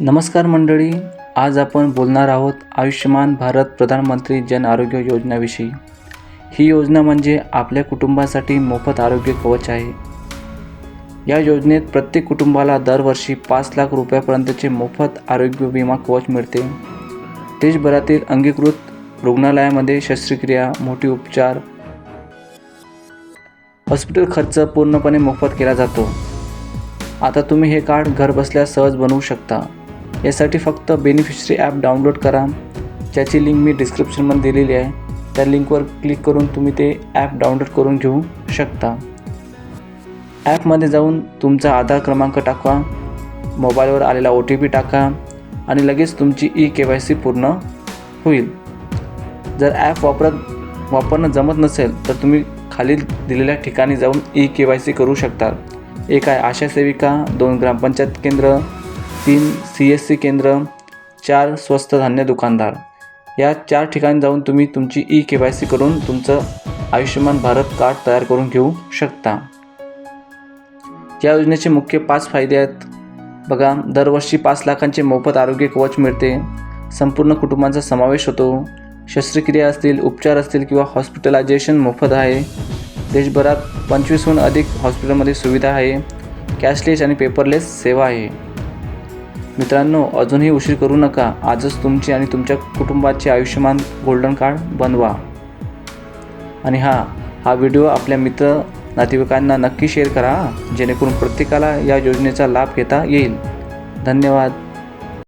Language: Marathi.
नमस्कार मंडळी आज आपण बोलणार आहोत आयुष्यमान भारत प्रधानमंत्री जन आरोग्य योजनाविषयी. ही योजना म्हणजे आपल्या कुटुंबासाठी मोफत आरोग्य कवच आहे. या योजनेत प्रत्येक कुटुंबाला दरवर्षी पाच लाख रुपयापर्यंतचे मोफत आरोग्य विमा कवच मिळते. देशभरातील अंगीकृत रुग्णालयामध्ये शस्त्रक्रिया मोठी उपचार हॉस्पिटल खर्च पूर्णपणे मोफत केला जातो. आता तुम्ही हे कार्ड घरबसल्या सहज बनवू शकता. यासाठी फक्त बेनिफिशरी ॲप डाउनलोड करा. ज्याची लिंक मी डिस्क्रिप्शनमध्ये दिलेली आहे. त्या लिंकवर क्लिक करून तुम्ही ते ॲप डाउनलोड करून घेऊ शकता. ॲपमध्ये जाऊन तुमचा आधार क्रमांक टाका मोबाईलवर आलेला ओ टी पी टाका आणि लगेच तुमची ई के वाय सी पूर्ण होईल. जर ॲप वापरत वापरणं जमत नसेल तर तुम्ही खाली दिलेल्या ठिकाणी जाऊन ई के वाय सी करू शकता. एक आहे आशा सेविका दोन ग्रामपंचायत केंद्र तीन सी एस सी केंद्र चार स्वस्त धान्य दुकानदार. या चार ठिकाणी जाऊन तुम्ही तुमची ई के वाय सी करून तुमचं आयुष्यमान भारत कार्ड तयार करून घेऊ शकता. या योजनेचे मुख्य पाच फायदे आहेत. बघा दरवर्षी पाच लाखांचे मोफत आरोग्य कवच मिळते. संपूर्ण कुटुंबांचा समावेश होतो. शस्त्रक्रिया असतील उपचार असतील किंवा हॉस्पिटलायझेशन मोफत आहे. देशभरात पंचवीसहून अधिक हॉस्पिटलमध्ये सुविधा आहे. कॅशलेस आणि पेपरलेस सेवा आहे. मित्रांनो अजूनही उशीर करू नका. आजच तुमची आणि तुमच्या कुटुंबाचे आयुष्यमान गोल्डन कार्ड बनवा. आणि हां हा व्हिडिओ आपल्या मित्र नातेवाईकांना नक्की शेअर करा जेणेकरून प्रत्येकाला या योजनेचा लाभ घेता येईल. धन्यवाद.